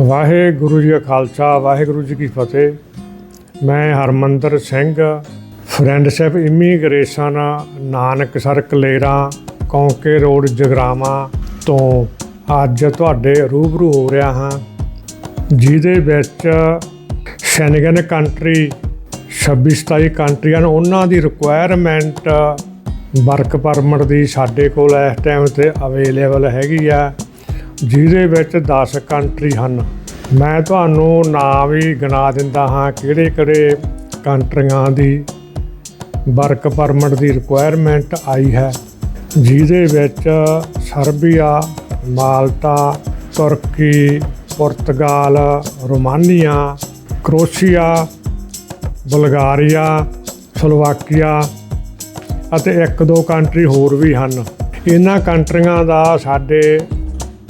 ਵਾਹਿਗੁਰੂ ਜੀ ਕਾ ਖਾਲਸਾ, ਵਾਹਿਗੁਰੂ ਜੀ ਕੀ ਫਤਿਹ। ਮੈਂ Harmandar Singh friendship immigration Nanaksar Kalera, Kaunke road Jagraon ਤੋਂ ਅੱਜ ਤੁਹਾਡੇ ਰੂਬਰੂ ਹੋ ਰਿਹਾ ਹਾਂ, ਜਿਹਦੇ ਵਿੱਚ ਸ਼ੈਨਗਨ ਕੰਟਰੀ 26 27 ਕੰਟਰੀਆਂ ਨੇ ਉਹਨਾਂ ਦੀ ਰਿਕੁਆਇਰਮੈਂਟ ਵਰਕ ਪਰਮਿਟ ਦੀ ਸਾਡੇ ਕੋਲ ਇਸ ਟਾਈਮ ਤੇ ਅਵੇਲੇਬਲ ਹੈਗੀ ਆ। ਜਿਹਦੇ ਵਿੱਚ 10 ਕੰਟਰੀ ਹਨ। ਮੈਂ ਤੁਹਾਨੂੰ ਨਾਮ ਵੀ ਗਿਣਾ ਦਿੰਦਾ ਹਾਂ ਕਿਹੜੇ ਕਿਹੜੇ ਕੰਟਰੀਆਂ ਦੀ ਵਰਕ ਪਰਮਿਟ ਦੀ ਰਿਕੁਆਇਰਮੈਂਟ ਆਈ ਹੈ। ਜਿਹਦੇ ਵਿੱਚ ਸਰਬੀਆ, ਮਾਲਟਾ, ਤੁਰਕੀ, ਪੁਰਤਗਾਲ, ਰੋਮਾਨੀਆ, ਕਰੋਸ਼ੀਆ, ਬਲਗਾਰੀਆ, ਸਲੋਵਾਕੀਆ ਅਤੇ ਇੱਕ ਦੋ ਕੰਟਰੀ ਹੋਰ ਵੀ ਹਨ। ਇਹਨਾਂ ਕੰਟਰੀਆਂ ਦਾ ਸਾਡੇ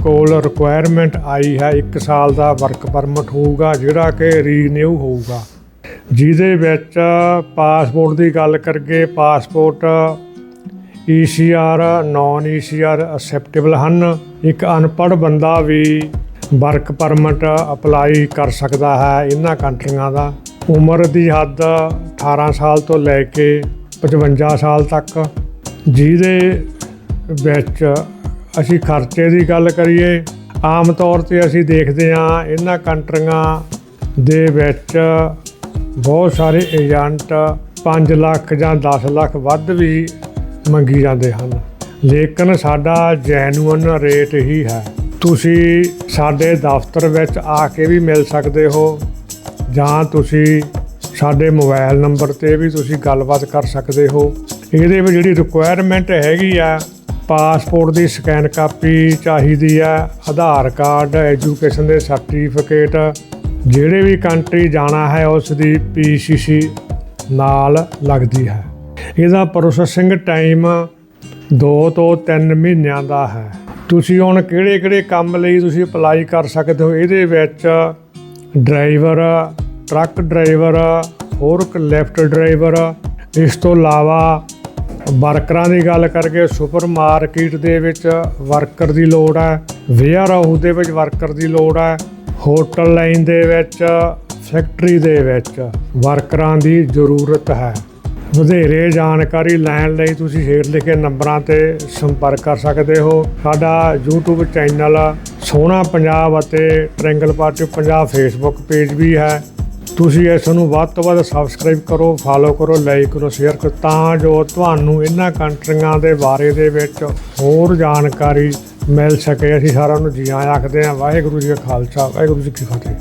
ਕੋਲ ਰਿਕੁਆਇਰਮੈਂਟ ਆਈ ਹੈ 1 ਸਾਲ ਦਾ ਵਰਕ ਪਰਮਿਟ ਹੋਊਗਾ, ਜਿਹੜਾ ਕਿ ਰੀਨਿਊ ਹੋਊਗਾ। ਜਿਹਦੇ ਵਿੱਚ ਪਾਸਪੋਰਟ ਦੀ ਗੱਲ ਕਰਗੇ passport ECR non ECR acceptable ਹਨ। ਇੱਕ ਅਨਪੜ੍ਹ ਬੰਦਾ ਵੀ ਵਰਕ ਪਰਮਿਟ ਅਪਲਾਈ ਕਰ ਸਕਦਾ ਹੈ ਇਹਨਾਂ ਕੰਟਰੀਆਂ ਦਾ। ਉਮਰ ਦੀ ਹੱਦ 18 ਸਾਲ ਤੋਂ ਲੈ ਕੇ 55 ਸਾਲ ਤੱਕ। ਜਿਹਦੇ ਵਿੱਚ ਅਸੀਂ ਖਰਚੇ ਦੀ ਗੱਲ ਕਰੀਏ, ਆਮ ਤੌਰ ਤੇ ਅਸੀਂ ਦੇਖਦੇ ਹਾਂ ਇਹਨਾਂ ਕੰਟਰੀਆਂ ਦੇ ਵਿੱਚ ਬਹੁਤ ਸਾਰੇ ਏਜੰਟ 5 ਲੱਖ ਜਾਂ 10 ਲੱਖ ਵੱਧ ਵੀ ਮੰਗੀ ਜਾਂਦੇ ਹਨ। ਲੇਕਿਨ ਸਾਡਾ ਜੈਨੂਅਨ ਰੇਟ ਹੀ ਹੈ। ਤੁਸੀਂ ਸਾਡੇ ਦਫ਼ਤਰ ਵਿੱਚ ਆ ਕੇ ਵੀ ਮਿਲ ਸਕਦੇ ਹੋ ਜਾਂ ਤੁਸੀਂ ਸਾਡੇ ਮੋਬਾਈਲ ਨੰਬਰ ਤੇ ਵੀ ਤੁਸੀਂ ਗੱਲਬਾਤ ਕਰ ਸਕਦੇ ਹੋ। ਇਹਦੇ ਵਿੱਚ ਜਿਹੜੀ ਰਿਕੁਆਇਰਮੈਂਟ ਹੈਗੀ ਆ ਪਾਸਪੋਰਟ ਦੀ ਸਕੈਨ ਕਾਪੀ ਚਾਹੀਦੀ ਹੈ, ਆਧਾਰ ਕਾਰਡ, ਐਜੂਕੇਸ਼ਨ ਦੇ ਸਰਟੀਫਿਕੇਟ, ਜਿਹੜੇ ਵੀ ਕੰਟਰੀ ਜਾਣਾ ਹੈ ਉਸ ਦੀ ਪੀਸੀਸੀ ਨਾਲ ਲੱਗਦੀ ਹੈ। ਇਹਦਾ ਪ੍ਰੋਸੈਸਿੰਗ ਟਾਈਮ 2 ਤੋਂ 3 ਮਹੀਨਿਆਂ ਦਾ ਹੈ। ਤੁਸੀਂ ਹੁਣ ਕਿਹੜੇ ਕਿਹੜੇ ਕੰਮ ਲਈ ਤੁਸੀਂ ਅਪਲਾਈ ਕਰ ਸਕਦੇ ਹੋ? ਇਹਦੇ ਵਿੱਚ ਡਰਾਈਵਰ, ਟਰੱਕ ਡਰਾਈਵਰ ਹੋਰ ਲੈਫਟ ਡਰਾਈਵਰ, ਇਸ ਤੋਂ ਇਲਾਵਾ ਵਰਕਰਾਂ ਦੀ ਗੱਲ ਕਰਕੇ ਸੁਪਰ ਮਾਰਕੀਟ ਦੇ ਵਿੱਚ ਵਰਕਰ ਦੀ ਲੋੜ ਹੈ, ਵੇਅਰ ਹਾਊਸ ਦੇ ਵਿੱਚ ਵਰਕਰ ਦੀ ਲੋੜ ਹੈ, ਹੋਟਲ ਲਾਈਨ ਦੇ ਵਿੱਚ, ਫੈਕਟਰੀ ਦੇ ਵਿੱਚ ਵਰਕਰਾਂ ਦੀ ਜ਼ਰੂਰਤ ਹੈ। ਵਧੇਰੇ ਜਾਣਕਾਰੀ ਲੈਣ ਲਈ ਤੁਸੀਂ ਹੇਠ ਲਿਖੇ ਨੰਬਰਾਂ ਤੇ ਸੰਪਰਕ ਕਰ ਸਕਦੇ ਹੋ। ਸਾਡਾ YouTube ਚੈਨਲ ਸੋਹਣਾ ਪੰਜਾਬ ਅਤੇ triangle party Punjab Facebook page ਵੀ ਹੈ। ਤੁਸੀਂ ਇਸ ਨੂੰ ਵੱਧ ਤੋਂ ਵੱਧ ਸਬਸਕ੍ਰਾਈਬ ਕਰੋ ਫਾਲੋ ਕਰੋ ਲਾਈਕ ਕਰੋ ਸ਼ੇਅਰ ਕਰੋ, ਤਾਂ ਜੋ ਤੁਹਾਨੂੰ ਇਹਨਾਂ ਕੰਟਰੀਆਂ ਦੇ ਬਾਰੇ ਦੇ ਵਿੱਚ ਹੋਰ ਜਾਣਕਾਰੀ ਮਿਲ ਸਕੇ। ਅਸੀਂ ਸਾਰਿਆਂ ਨੂੰ ਜੀ ਆਇਆਂ ਆਖਦੇ ਹਾਂ, ਵਾਹਿਗੁਰੂ ਜੀ ਕਾ ਖਾਲਸਾ, ਵਾਹਿਗੁਰੂ ਜੀ ਕੀ ਫਤਿਹ।